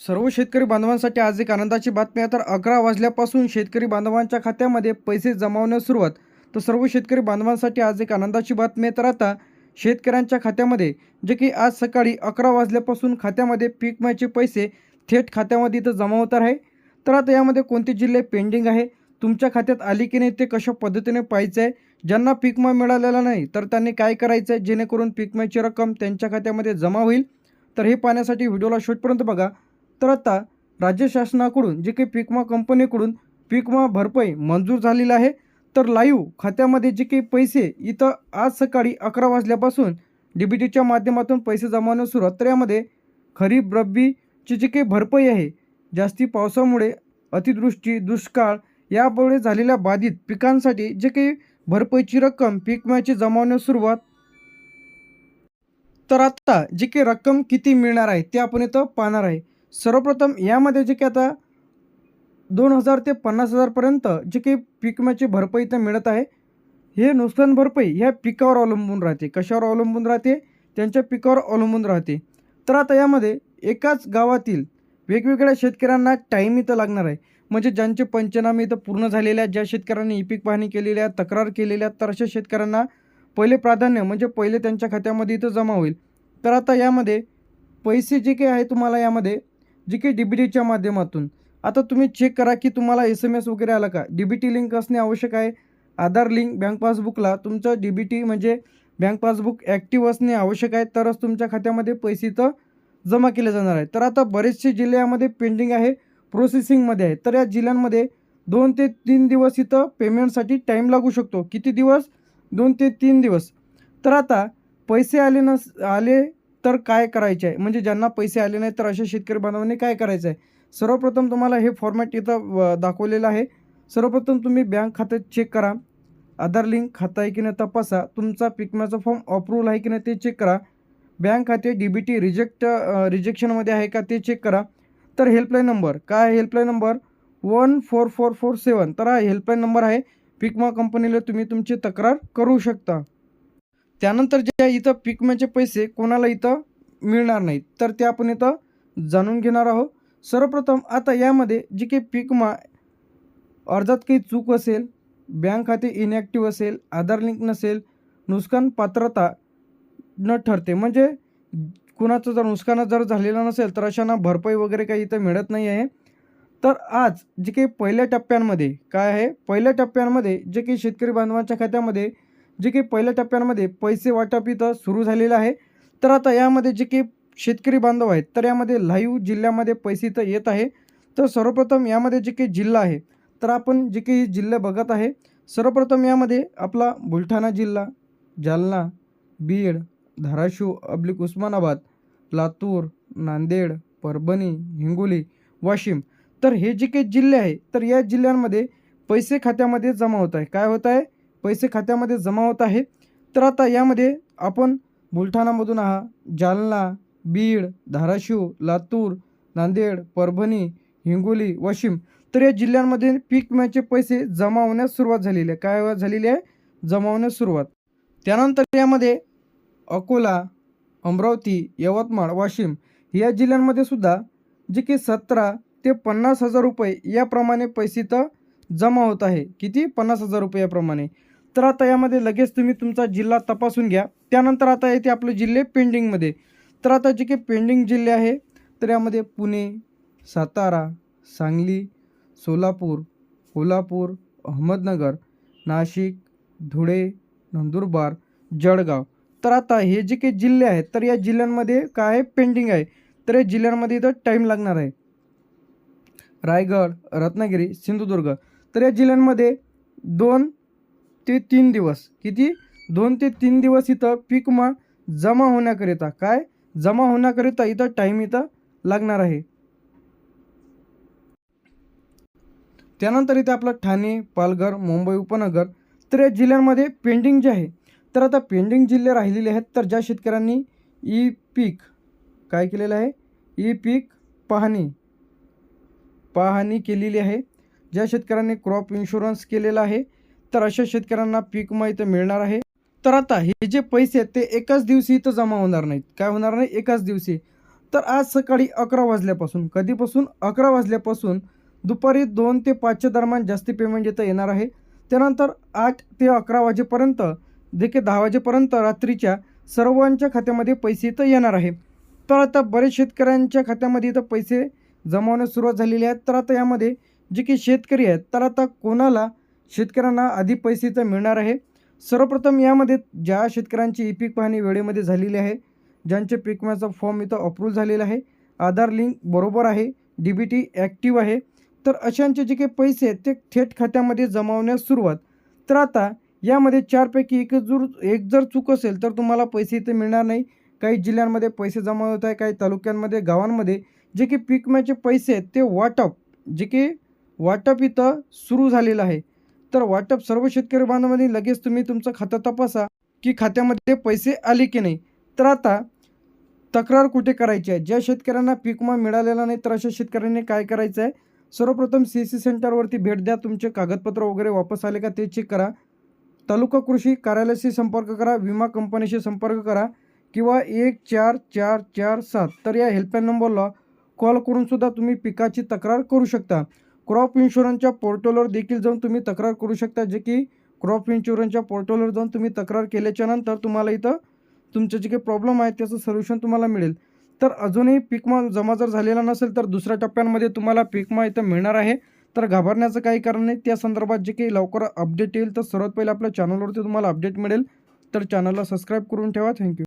सर्व शेतकरी बांधवांसाठी आज एक आनंदाची बातमी आहे. तर अकरा वाजल्यापासून शेतकरी बांधवांच्या खात्यामध्ये पैसे जमावण्यास सुरुवात. तर सर्व शेतकरी बांधवांसाठी आज एक आनंदाची बातमी आहे. तर आता शेतकऱ्यांच्या खात्यामध्ये जे की आज सकाळी अकरा वाजल्यापासून खात्यामध्ये पीक विम्याचे पैसे थेट खात्यामध्ये इथं जमा होतार आहे. तर आता यामध्ये कोणते जिल्हे पेंडिंग आहे? तुमच्या खात्यात आली की नाही ते कशा पद्धतीने पाहायचं आहे? ज्यांना पीक विमा मिळालेला नाही तर त्यांनी काय करायचं आहे? जेणेकरून पीक विम्याची रक्कम त्यांच्या खात्यामध्ये जमा होईल. तर हे पाहण्यासाठी व्हिडिओला शेवटपर्यंत बघा. तर आता राज्य शासनाकडून जे काही पीकमा कंपनीकडून पीक विमा भरपाई मंजूर झालेलं आहे तर लाईव्ह खात्यामध्ये जे काही पैसे इथं आज सकाळी अकरा वाजल्यापासून डी बी टीच्या माध्यमातून पैसे जमावणं सुरुवात तर यामध्ये खरीप रब्बीची जी काही भरपाई आहे जास्ती पावसामुळे अतिवृष्टी दुष्काळ यामुळे झालेल्या बाधित पिकांसाठी जे काही भरपाईची रक्कम पीक विम्याची जमावण्यास सुरुवात. तर आता जी काही रक्कम किती मिळणार आहे ते आपण इथं पाहणार आहे. सर्वप्रथम यामध्ये जे काही आता दोन हजार ते पन्नास हजारपर्यंत जे काही पीक विम्याची भरपाई इथं मिळत आहे. हे नुकसान भरपाई ह्या पिकावर अवलंबून राहते. कशावर अवलंबून राहते? त्यांच्या पिकावर अवलंबून राहते. तर आता यामध्ये एकाच गावातील वेगवेगळ्या शेतकऱ्यांना टाईम इथं लागणार आहे. म्हणजे ज्यांचे पंचनामे इथं पूर्ण झालेले आहेत ज्या शेतकऱ्यांनी ई पीक पाहणी केलेली आहे तक्रार केलेल्या आहेत तर अशा शेतकऱ्यांना पहिले प्राधान्य म्हणजे पहिले त्यांच्या खात्यामध्ये इथं जमा होईल. तर आता यामध्ये पैसे जे काही आहे तुम्हाला यामध्ये जे काही डी बी टीच्या माध्यमातून. आता तुम्ही चेक करा की तुम्हाला एस एम एस वगैरे आला का? डी बी टी लिंक असणे आवश्यक आहे. आधार लिंक बँक पासबुकला तुमचं डी बी टी म्हणजे बँक पासबुक ॲक्टिव्ह असणे आवश्यक आहे. तरच तुमच्या खात्यामध्ये पैसे इथं जमा केले जाणार आहे. तर आता बरेचसे जिल्हे यामध्ये पेंडिंग आहे प्रोसेसिंगमध्ये आहे. तर या जिल्ह्यांमध्ये दोन ते तीन दिवस इथं पेमेंटसाठी टाईम लागू शकतो. किती दिवस? दोन ते तीन दिवस. तर आता पैसे आले नस आले तर काय करायचे आहे म्हणजे ज्यांना पैसे आले नाही तर अशा शेतकरी बांधवांनी काय करायचं आहे सर्वप्रथम तुम्हाला हे फॉर्मॅट इथं दाखवलेलं आहे. सर्वप्रथम तुम्ही बँक खात्यात चेक करा. आधार लिंक खाता आहे की नाही तपासा. तुमचा पिकम्याचा फॉर्म अप्रूव्हल आहे की नाही ते चेक करा. बँक खाते डी बी टी रिजेक्ट रिजेक्शनमध्ये आहे का ते चेक करा. तर हेल्पलाईन नंबर काय helpline number one four four four seven तर हा हेल्पलाईन नंबर आहे. पिकमा कंपनीला तुम्ही तुमची तक्रार करू शकता. त्यानंतर जे इथं पीक विम्याचे पैसे कोणाला इथं मिळणार नाहीत तर ते आपण इथं जाणून घेणार आहोत. सर्वप्रथम आता यामध्ये जी काही पीक विमा अर्जात काही चूक असेल बँक खाते इनॅक्टिव्ह असेल आधार लिंक नसेल नुकसान पात्रता न ठरते म्हणजे कुणाचं जर नुकसान जर झालेलं नसेल तर अशांना भरपाई वगैरे काही इथं मिळत नाही आहे. तर आज जे काही पहिल्या टप्प्यांमध्ये काय आहे? पहिल्या टप्प्यांमध्ये जे काही शेतकरी बांधवांच्या खात्यामध्ये जे काही पहिल्या टप्प्यांमध्ये पैसे वाटप इथं सुरू झालेलं आहे. तर आता यामध्ये जे काही शेतकरी बांधव आहेत तर यामध्ये लाईव्ह जिल्ह्यामध्ये पैसे इथं येत आहे. तर सर्वप्रथम यामध्ये जे काही जिल्हा आहे तर आपण जे काही जिल्हे बघत आहे. सर्वप्रथम यामध्ये आपला बुलढाणा जिल्हा जालना बीड धाराशिव अब्लिक उस्मानाबाद लातूर नांदेड परभणी हिंगोली वाशिम. तर हे जे काही जिल्हे आहे तर या जिल्ह्यांमध्ये पैसे खात्यामध्ये जमा होत आहे. काय होत आहे? पैसे खात्यामध्ये जमा होत आहे. तर आता यामध्ये आपण बुलढाणामधून आहात. जालना बीड धाराशिव लातूर नांदेड परभणी हिंगोली वाशिम. तर या जिल्ह्यांमध्ये पीक विम्याचे पैसे जमा होण्यास सुरुवात झालेली आहे. काय झालेली आहे? जमा होण्यास सुरुवात. त्यानंतर यामध्ये अकोला अमरावती यवतमाळ वाशिम या जिल्ह्यांमध्ये सुद्धा जे की सतरा ते पन्नास हजार रुपये याप्रमाणे पैसे तर जमा होत आहे. किती? पन्नास हजार रुपये याप्रमाणे. तर आता यामध्ये लगेच तुम्ही तुमचा जिल्हा तपासून घ्या. त्यानंतर आता येते आपले जिल्हे पेंडिंगमध्ये. तर आता जे काही पेंडिंग जिल्हे आहे तर यामध्ये पुणे सातारा सांगली सोलापूर कोल्हापूर अहमदनगर नाशिक धुळे नंदुरबार जळगाव. तर आता हे जे काही जिल्हे आहेत तर या जिल्ह्यांमध्ये काय आहे? पेंडिंग आहे. तर या जिल्ह्यांमध्ये इथं टाईम लागणार आहे. रायगड रत्नागिरी सिंधुदुर्ग. तर या जिल्ह्यांमध्ये दोन ते तीन दिवस. किती? दोन ते तीन दिवस इथं पीक मा जमा होण्याकरिता. काय? जमा होण्याकरिता इथं टाईम इथं लागणार आहे. त्यानंतर इथे आपलं ठाणे पालघर मुंबई उपनगर तर या जिल्ह्यांमध्ये पेंडिंग जे आहे तर आता पेंडिंग जिल्हे राहिलेले आहेत तर ज्या शेतकऱ्यांनी ई पीक काय केलेलं आहे? ई पीक पाहणी पाहणी केलेली आहे. ज्या शेतकऱ्यांनी क्रॉप इन्शुरन्स केलेला आहे तर अशा शेतकऱ्यांना पीक विमा इथं मिळणार आहे. तर आता हे जे पैसे आहेत ते एकाच दिवशी इथं जमा होणार नाहीत. काय होणार नाही? एकाच दिवशी. तर आज सकाळी अकरा वाजल्यापासून कधीपासून? अकरा वाजल्यापासून दुपारी दोन ते पाचच्या दरम्यान जास्ती पेमेंट इथं येणार आहे. त्यानंतर आठ ते अकरा वाजेपर्यंत देखील दहा वाजेपर्यंत रात्रीच्या सर्वांच्या खात्यामध्ये पैसे इथं येणार आहे. तर आता बरेच शेतकऱ्यांच्या खात्यामध्ये इथं पैसे जमावण्यास सुरुवात झालेली आहे. तर आता यामध्ये जे की शेतकरी आहेत तर आता कोणाला शेतकऱ्यांना आधी पैसे तर मिळणार आहे. सर्वप्रथम यामध्ये ज्या शेतकऱ्यांची ई पीक पाहणी वेळेमध्ये झालेली आहे ज्यांचे पीक विम्याचा फॉर्म इथं अप्रूव्ह झालेला आहे आधार लिंक बरोबर आहे डी बी टी ॲक्टिव्ह आहे. तर अशांचे जे काही पैसे आहेत ते थेट खात्यामध्ये जमावण्यास सुरुवात. तर आता यामध्ये चारपैकी एक जर एक जर चूक असेल तर तुम्हाला पैसे इथे मिळणार नाही. काही जिल्ह्यांमध्ये पैसे जमा होत आहे काही तालुक्यांमध्ये गावांमध्ये. जे की पीक विम्याचे पैसे आहेत ते वाटप जे की वाटप इथं सुरू झालेलं आहे. तर वाटप सर्व शेतकरी बांधवांनी लगेच तुम्ही तुमचं खातं तपासा की खात्यामध्ये पैसे आले की नाही. तर आता तक्रार कुठे करायची आहे? ज्या शेतकऱ्यांना पीक विमा मिळालेला नाही तर अशा शेतकऱ्यांनी काय करायचं आहे? सर्वप्रथम सी सी सेंटरवरती भेट द्या. तुमचे कागदपत्र वगैरे वापस आले का ते चेक करा. तालुका कृषी कार्यालयाशी संपर्क करा. विमा कंपनीशी संपर्क करा. किंवा एक चार चार चार सात. तर या हेल्पलाईन नंबरला कॉल करूनसुद्धा तुम्ही पिकाची तक्रार करू शकता. क्रॉप इन्शुरन्सच्या पोर्टलवर देखील जाऊन तुम्ही तक्रार करू शकता जे की क्रॉप इन्शुरन्सच्या पोर्टलवर जाऊन तुम्ही तक्रार केल्याच्यानंतर तुम्हाला इथं तुमचे जे काही प्रॉब्लेम आहे त्याचं सोल्युशन तुम्हाला मिळेल. तर अजूनही पीकमा जमा जर झालेला नसेल तर दुसऱ्या टप्प्यांमध्ये तुम्हाला पीकमा इथं मिळणार आहे. तर घाबरण्याचं काही कारण नाही. त्या संदर्भात जे काही लवकर अपडेट येईल तर सर्वात पहिले आपल्या चॅनलवरती तुम्हाला अपडेट मिळेल. तर चॅनलला सबस्क्राईब करून ठेवा. थँक्यू